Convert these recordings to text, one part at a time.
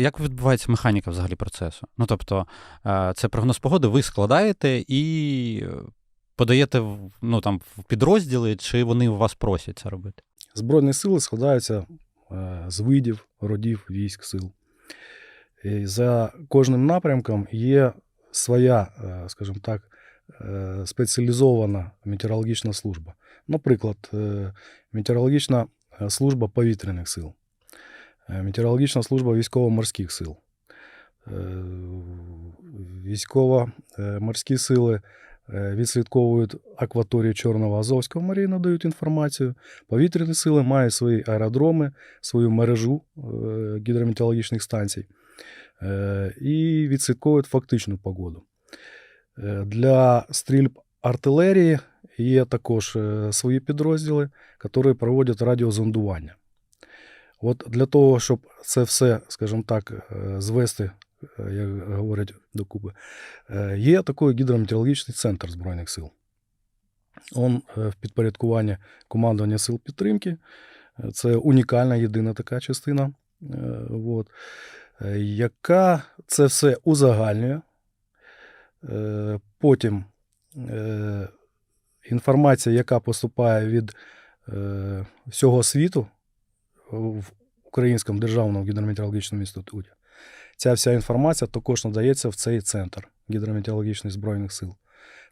Як відбувається механіка взагалі процесу? Ну тобто, е, це прогноз погоди, ви складаєте і подаєте ну, там, в підрозділи, чи вони у вас просять це робити? Збройні сили складаються е, з видів, родів військ сил. І за кожним напрямком є своя, е, скажімо так, спеціалізована метеорологічна служба. Наприклад, метеорологічна служба повітряних сил, метеорологічна служба військово-морських сил. Е, Військово-морські сили е, відслідковують акваторію Чорного Азовського моря і надають інформацію. Повітряні сили мають свої аеродроми, свою мережу е, гідрометеорологічних станцій е, і відслідковують фактичну погоду. Е, Для стрільб артилерії є також свої підрозділи, які проводять радіозондування. От для того, щоб це все, скажімо так, е, звести, е, як говорять докупи, е, є такий гідрометеорологічний центр Збройних сил. Он в підпорядкуванні командування сил підтримки. Це унікальна єдина така частина, от, яка це все узагальнює. Потім інформація, яка поступає від всього світу в Українському державному гідрометеорологічному інституті, ця вся інформація також надається в цей центр гідрометеорологічних збройних сил.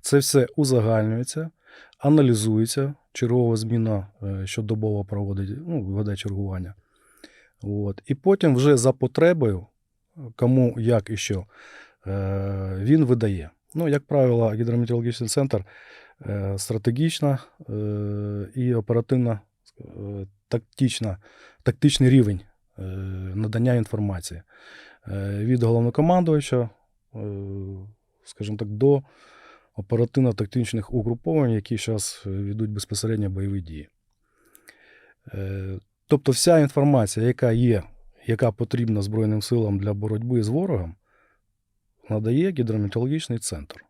Це все узагальнюється, аналізується. Чергова зміна е, щодобово проводить, ну, веде чергування. От. І потім вже за потребою, кому як і що, е, він видає. Ну, як правило, гідрометеорологічний центр е, стратегічна і оперативна, тактична, тактичний рівень е, надання інформації Е, від головнокомандувача, е, скажімо так, до оперативно-тактичних угруповань, які зараз ведуть безпосередньо бойові дії. Е, Тобто вся інформація, яка є, яка потрібна Збройним силам для боротьби з ворогом, надає гідрометеорологічний центр.